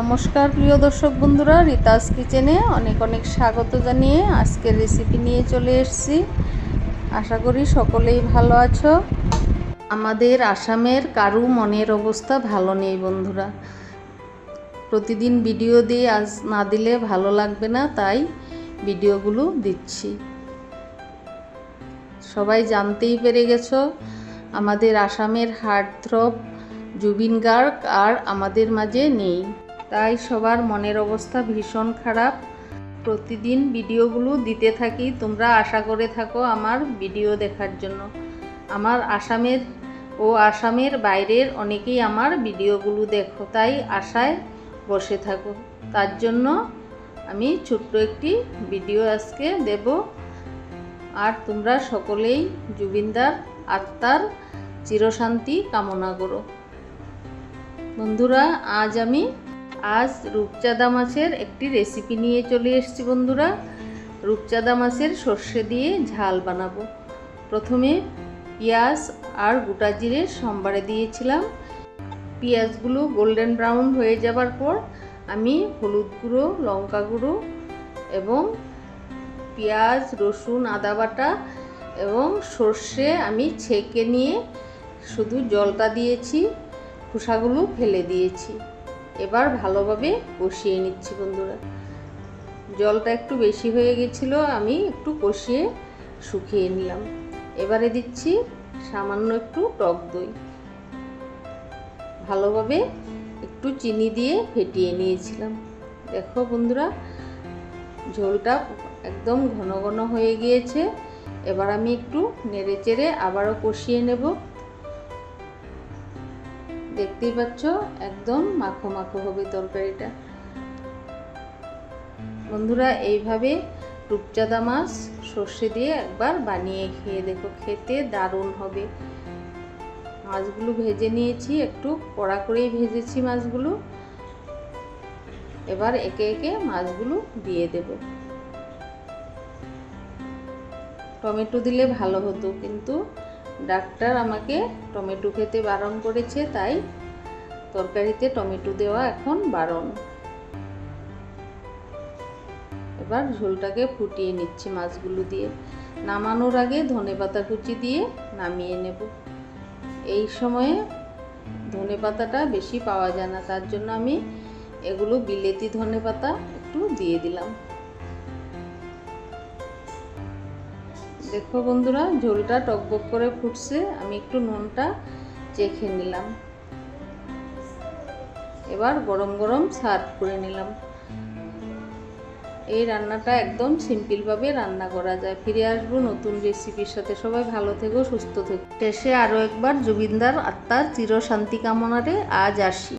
নমস্কার প্রিয় দর্শক বন্ধুরা, রিতাস কিচেনে অনেক অনেক স্বাগত জানিয়ে আজকের রেসিপি নিয়ে চলে এসেছি। আশা করি সকলেই ভালো আছো। আমাদের আসামের কারু মনের অবস্থা ভালো নেই বন্ধুরা। প্রতিদিন ভিডিও দিয়ে আজ না দিলে ভালো লাগবে না, তাই ভিডিওগুলো দিচ্ছি। সবাই জানতেই পেরে গেছো, আমাদের আসামের হার্টথ্রব জুবিন গার্গ আর আমাদের মাঝে নেই। তাই সবার মনের অবস্থা ভীষণ খারাপ। প্রতিদিন ভিডিওগুলো দিতে থাকি, তোমরা আশা করে থাকো আমার ভিডিও দেখার জন্য। আমার আসামের ও আসামের বাইরের অনেকেই আমার ভিডিওগুলো দেখো, তাই আশায় বসে থাকো। তার জন্য আমি ছোট্ট একটি ভিডিও আজকে দেব। আর তোমরা সকলেই জুবিনদার আত্মার চিরশান্তি কামনা করো। বন্ধুরা, আজ আমি আজ রূপচাঁদা মাছের একটি রেসিপি নিয়ে চলে এসেছি বন্ধুরা। রূপচাঁদা মাছের সর্ষে দিয়ে ঝাল বানাবো। প্রথমে পেঁয়াজ আর গোটা জিরে সম্বারে দিয়েছিলাম। পেঁয়াজগুলো গোল্ডেন ব্রাউন হয়ে যাবার পর আমি হলুদ গুঁড়ো, লঙ্কা গুঁড়ো এবং পেঁয়াজ, রসুন, আদা বাটা এবং সর্ষে আমি ছেঁকে নিয়ে শুধু জলটা দিয়েছি, খোসাগুলো ফেলে দিয়েছি। এবার ভালোভাবে কষিয়ে নিচ্ছি বন্ধুরা। জলটা একটু বেশি হয়ে গেছিল, আমি একটু কষিয়ে শুকিয়ে নিলাম। এবারে দিচ্ছি সামান্য একটু টক দই। ভালোভাবে একটু চিনি দিয়ে ফেটিয়ে নিয়েছিলাম। দেখো বন্ধুরা, ঝোলটা একদম ঘন ঘন হয়ে গিয়েছে। এবার আমি একটু নেড়ে চেড়ে আবারও কষিয়ে নেব। দেখতেই পাচ্ছ, একদম মাখো মাখো হবে তরকারিটা। বন্ধুরা, এইভাবে রূপচাঁদা মাছ সর্ষে দিয়ে একবার বানিয়ে খেয়ে দেখো, খেতে দারুণ হবে। মাছগুলো ভেজে নিয়েছি, একটু কড়া করেই ভেজেছি মাছগুলো। এবার একে একে মাছগুলো দিয়ে দেব। টমেটো দিলে ভালো হতো, কিন্তু ডাক্তার আমাকে টমেটো খেতে বারণ করেছে, তাই তরকারিতে টমেটো দেওয়া এখন বারণ। এবার ঝোলটাকে ফুটিয়ে নিচ্ছি মাছগুলো দিয়ে। নামানোর আগে ধনে পাতা কুচি দিয়ে নামিয়ে নেব। এই সময়ে ধনে পাতাটা বেশি পাওয়া যায় না, তার জন্য আমি এগুলো বিলেতি ধনে পাতা একটু দিয়ে দিলাম। দেখো বন্ধুরা, ঝোলটা টকবক করে ফুটছে। আমি একটু নুনটা চেখে নিলাম। এবার গরম গরম সার্ভ করে নিলাম। এই রান্নাটা একদম সিম্পলভাবে রান্না করা যায়। ফিরে আসব নতুন রেসিপির সাথে। সবাই ভালো থেকো, সুস্থ থেকো। শেষে আরও একবার জুবিনদার আত্মার চিরশান্তি কামনারে আজ আসি।